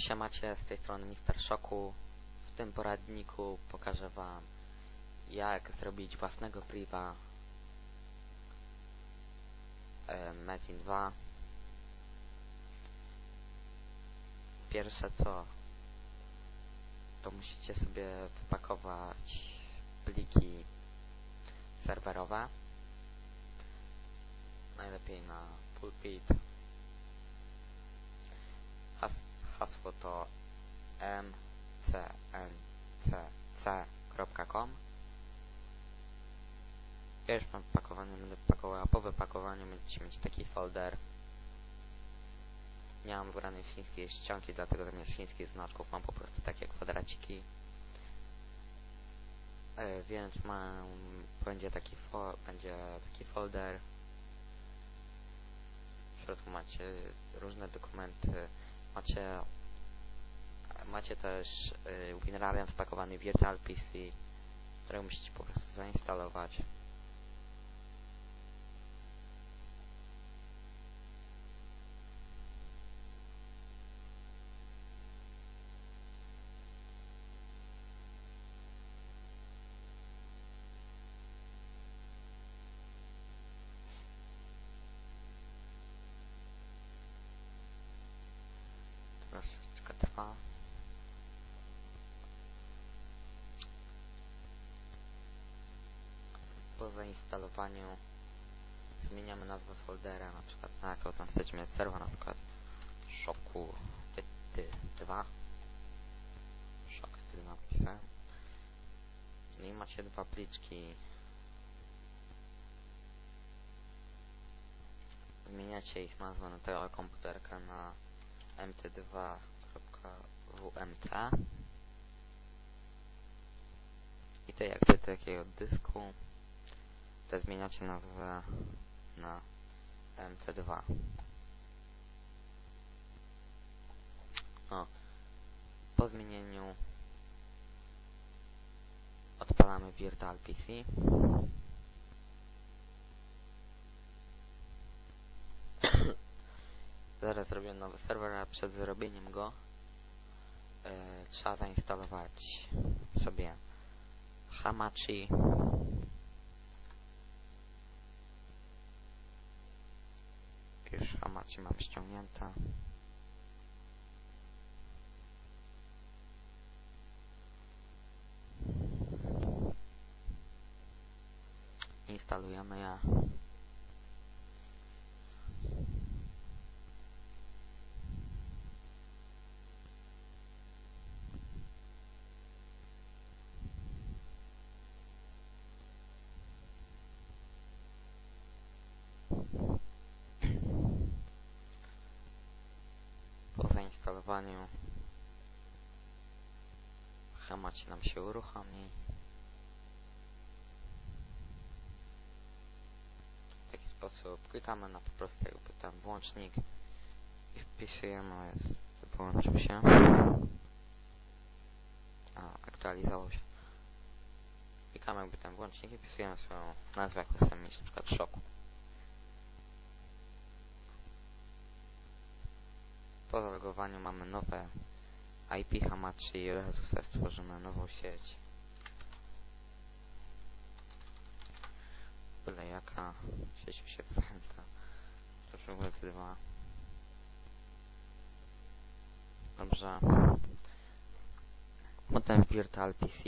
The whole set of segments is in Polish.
Siemacie, z tej strony Mister Szoku. W tym poradniku pokażę wam jak zrobić własnego priva. E, Metin 2 Pierwsze co to musicie sobie wypakować pliki serwerowe. Najlepiej na pulpit mcncc.com Ja już mam wypakowany, będę wypakował, a po wypakowaniu będziecie mieć taki folder. Nie mam wybranej chińskiej ścianki, dlatego zamiast chińskich znaczków mam po prostu takie kwadraciki. E, więc mam, będzie taki fo, będzie taki folder. W środku macie różne dokumenty, macie macie też y, WinRARem wpakowany Virtual PC, który musicie po prostu zainstalować. Troszeczkę trwa. Po zmieniamy nazwę foldera, na przykład na jaką tam chcecie mieć serwer, na przykład szoku ty, ty 2 szok ty 2 pisałem no i macie dwa pliczki. Zmieniacie ich nazwę na tego komputerka na mt2.wmc i to jakby takiego dysku zmieniacie nazwę na mt2 o po zmienieniu odpalamy Virtual PC Zaraz zrobię nowy serwer, a przed zrobieniem go e, trzeba zainstalować sobie Hamachi Hamachi mam ściągnięte instalujemy je po zainstalowaniu Hamachi nam się uruchomi. W taki sposób klikamy na po prostu jakby tam włącznik i wpisujemy jest połączył się. A aktualizował się. Klikamy jakby ten włącznik i wpisujemy swoją nazwę jaką chcemy mieć na przykład szoku po zalogowaniu mamy nowe IP Hamachi i od razu sobie stworzymy nową sieć. Byle jaka sieć wyświetlenta proszę web 2 dobrze. Potem w Virtual PC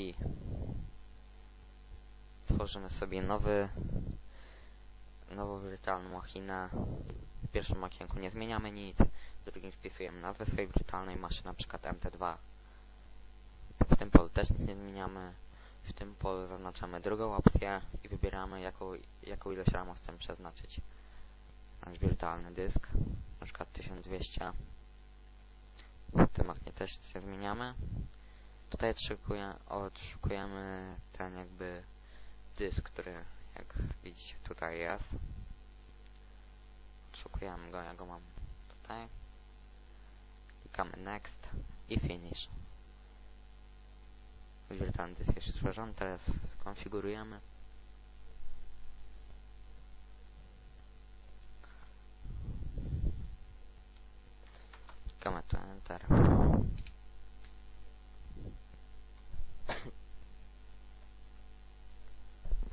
tworzymy sobie nowy nową wirtualną machinę. W pierwszym okienku nie zmieniamy nic. w drugim wpisujemy nazwę swojej wirtualnej maszyny, na przykład MT2 w tym polu też nic nie zmieniamy. W tym polu zaznaczamy drugą opcję i wybieramy jaką, jaką ilość RAMu chcemy przeznaczyć. Na wirtualny dysk na przykład 1200 w tym oknie też nie zmieniamy. Tutaj odszukujemy, odszukujemy ten jakby dysk, który jak widzicie tutaj jest. Odszukujemy go, ja go mam tutaj klikamy next i finish wirtualny dysk jest stworzony, teraz skonfigurujemy Klikamy tu Enter.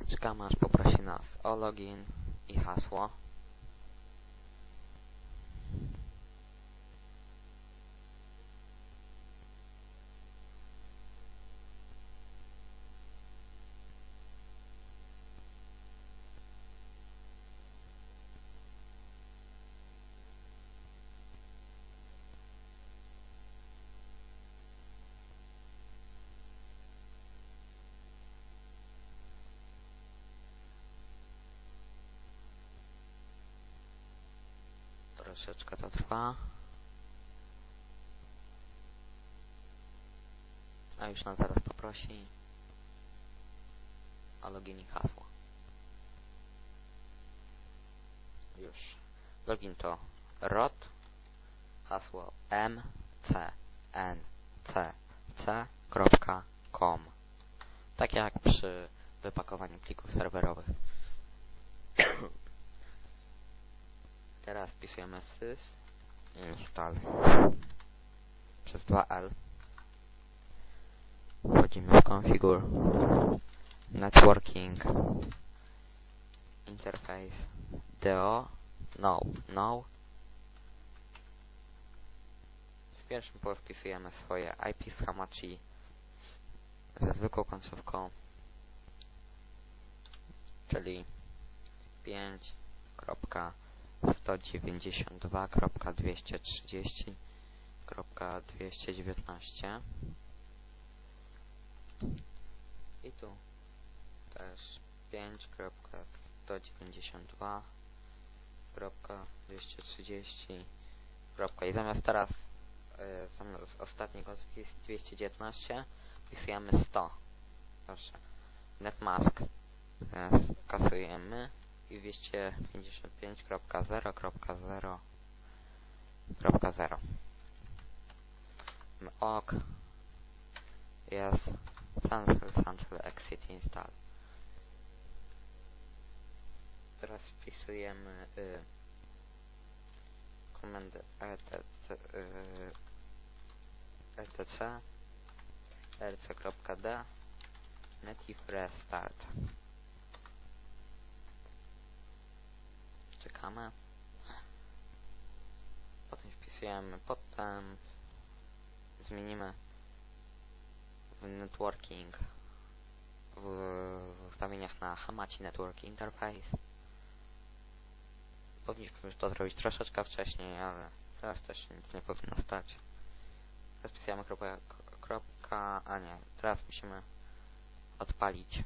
Czekamy aż poprosi nas o login i hasło. Troszeczkę to trwa. A już nas zaraz poprosi o login i hasło. Już. Login to rot, hasło m c n c c.com Tak jak przy wypakowaniu plików serwerowych. Teraz wpisujemy sys install. Przez 2L. Wchodzimy w configure networking. Interface do no no. W pierwszym polu wpisujemy swoje IP z Hamachi ze zwykłą końcówką. Czyli 5. 192.230.219 i tu też 5.192.230 i zamiast teraz y, zamiast jest 219 wpisujemy 100 proszę. Netmask kasujemy i 255.0.0.0 ok. Jest cancel cancel exit install. Teraz wpisujemy y, komendę etc y, etc rc.d netif restart czekamy. Potem wpisujemy potem zmienimy w networking w, w ustawieniach na Hamachi Network Interface. Powinniśmy już to zrobić troszeczkę wcześniej, ale teraz też nic nie powinno stać. Teraz wpisujemy kropka, kropka, a nie, teraz musimy odpalić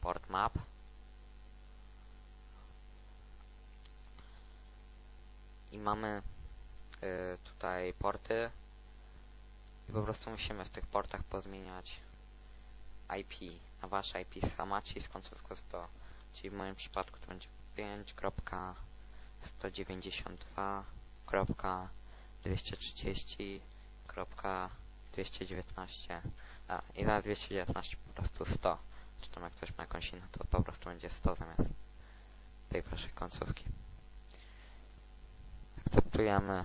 port map. I mamy y, tutaj porty. I po prostu musimy w tych portach pozmieniać IP na wasze IP z Hamachi z końcówką 100 czyli w moim przypadku to będzie 5.192.230.219 a i za 219 po prostu 100 czy tam jak ktoś ma jakąś inną to po prostu będzie 100 zamiast tej waszej końcówki akceptujemy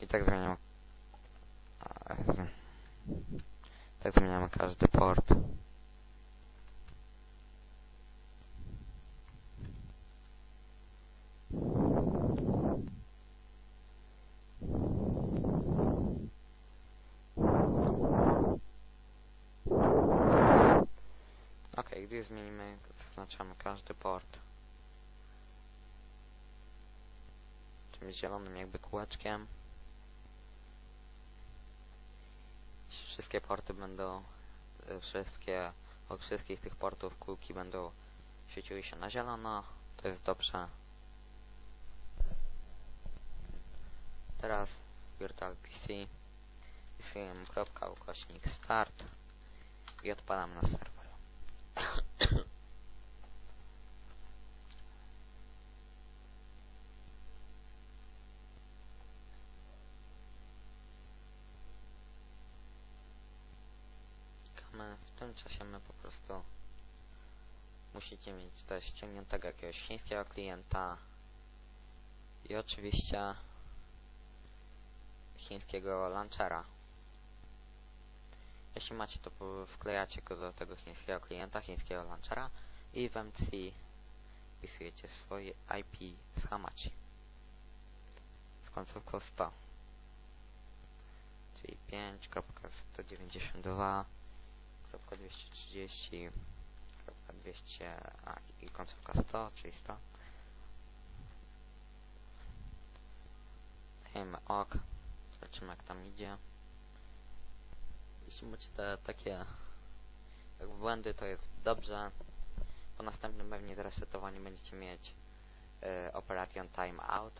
i tak zmieniamy. Tak zmieniamy każdy port. Ok, gdy zmienimy zaznaczamy każdy port czymś zielonym jakby kółeczkiem. Wszystkie porty będą, y, wszystkie, od wszystkich tych portów kółki będą świeciły się na zielono. To jest dobrze. Teraz Virtual PC wpisujemy kropka ukośnik start i odpalamy na serwer. W tym czasie my po prostu musicie mieć też ściągniętego jakiegoś chińskiego klienta i oczywiście chińskiego launchera. Jeśli macie, to wklejacie go do tego chińskiego klienta, chińskiego launchera i w MC wpisujecie swoje IP z Hamachi z końcówką 100 czyli 5.192.230.200 a i końcówka 100, czyli 100 Dajemy OK. Zobaczymy jak tam idzie. Jeśli macie te takie jak błędy to jest dobrze. Po następnym pewnie zresetowaniu będziecie mieć e, Operation Timeout